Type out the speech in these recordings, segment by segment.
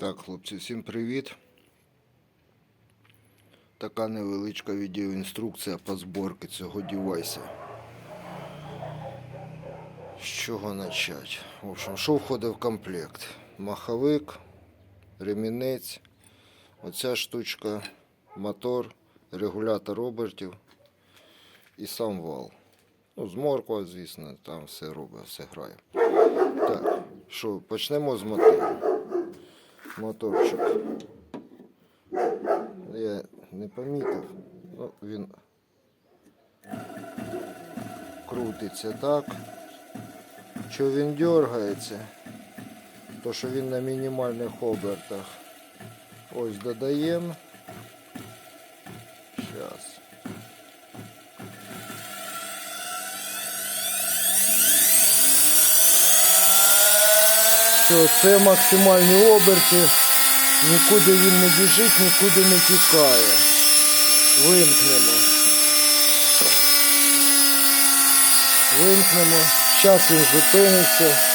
Так, хлопці, всім привіт. Така невеличка відеоінструкція по зборці цього девайса. З чого почати? В общем, що входить в комплект? Маховик, ремінець, оця штучка, мотор, регулятор обертів і сам вал. Ну, з морква, звісно, там все робить, все грає. Так, що, почнемо з мотора. Моторчик. Я не помітив. Ну, він крутиться так. Що він дергається, то що він на мінімальних обертах. Ось додаємо. Зараз. Все, це максимальні оберти. Нікуди він не біжить, нікуди не тікає. Вимкнемо. Вимкнемо. Зараз він зупиниться.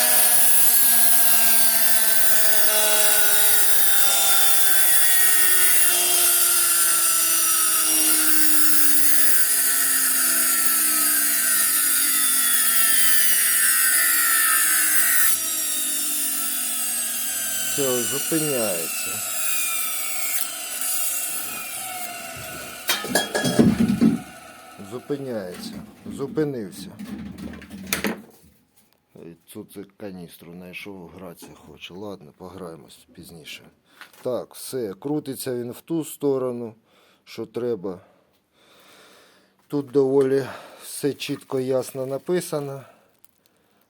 Все, зупиняється. Зупиняється. Зупинився. Я каністру знайшов, гратися хоче. Ладно, пограємось пізніше. Так, все, крутиться він в ту сторону, що треба. Тут доволі все чітко ясно написано.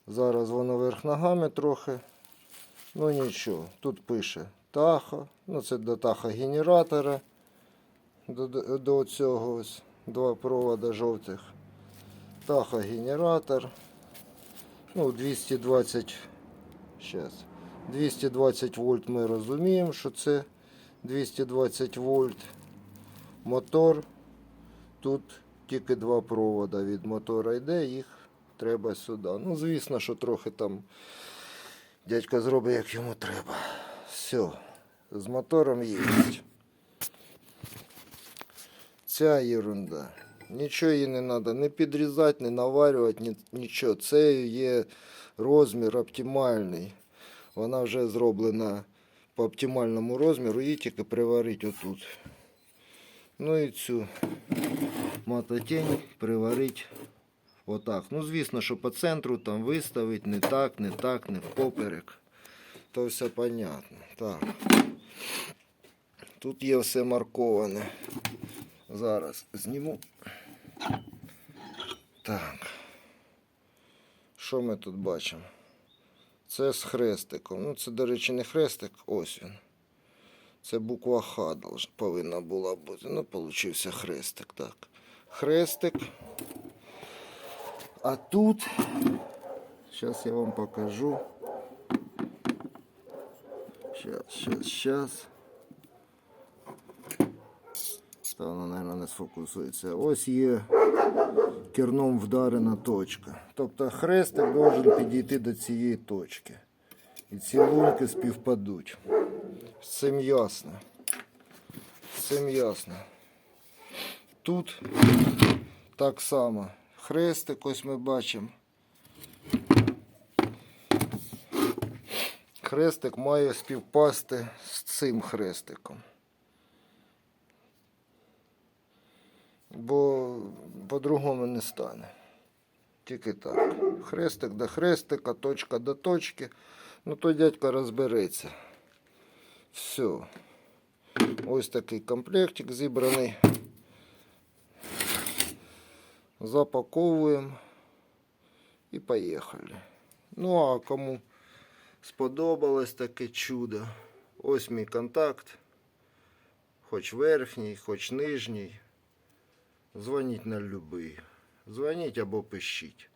Зараз воно верх ногами трохи. Ну нічого, тут пише тахо, ну це до тахогенератора, до, до, до цього ось два провода жовтих. Тахогенератор. Ну, 220. Щас. 220 вольт ми розуміємо, що це 220 вольт. Мотор. Тут тільки два провода від мотора йде, їх треба сюди. Ну, звісно, що трохи там Дядько зробить, як йому треба. Все, з мотором є. Ця ерунда. Нічого їй не треба не підрізати, не наварювати, ні, нічого. Це є розмір оптимальний. Вона вже зроблена по оптимальному розміру, її тільки приварити отут. Ну і цю мототень приварити Отак. Ну, звісно, що по центру там виставить не так, не так, не впоперек. То все понятно. Так. Тут є все марковане. Зараз зніму. Так. Що ми тут бачимо? Це з хрестиком. Ну, це, до речі, не хрестик, ось він. Це буква Х повинна була бути. Ну, получився хрестик. Так. Хрестик. А тут, сейчас я вам покажу. Сейчас, сейчас, сейчас. Та воно, мабуть, не сфокусується. Ось є керном вдарена точка. Тобто хрестик должен підійти до цієї точки. І ці лунки співпадуть. З цим ясно. З ясно. Тут так само. Хрестик ось ми бачимо. Хрестик має співпасти з цим хрестиком. Бо по-другому не стане. Тільки так. Хрестик до хрестика, точка до точки. Ну то дядько розбереться. Все. Ось такий комплектик зібраний запаковуємо і поїхали. Ну, а кому сподобалось таке чудо, ось мій контакт, хоч верхній, хоч нижній. Дзвоніть на любий. Дзвоніть або пишіть.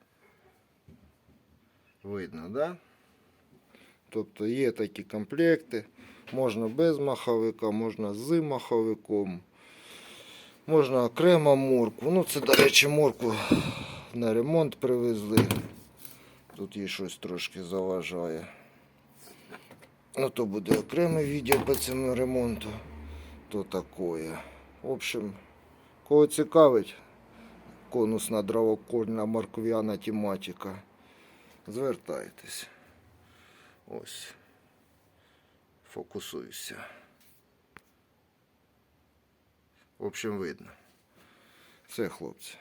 Видно, да? Тобто є такі комплекти. Можна без маховика, можна з маховиком. Можна окремо морку. Ну, це, до речі, морку на ремонт привезли. Тут їй щось трошки заважає. Ну, то буде окреме відео по цьому ремонту. То такое. В общем, кого цікавить, конусна дровокольна морквяна тематика, звертайтесь. Ось. Фокусуюся. В общем, видно. Все, хлопці.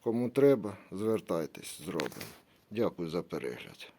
Кому треба, звертайтесь, зробимо. Дякую за перегляд.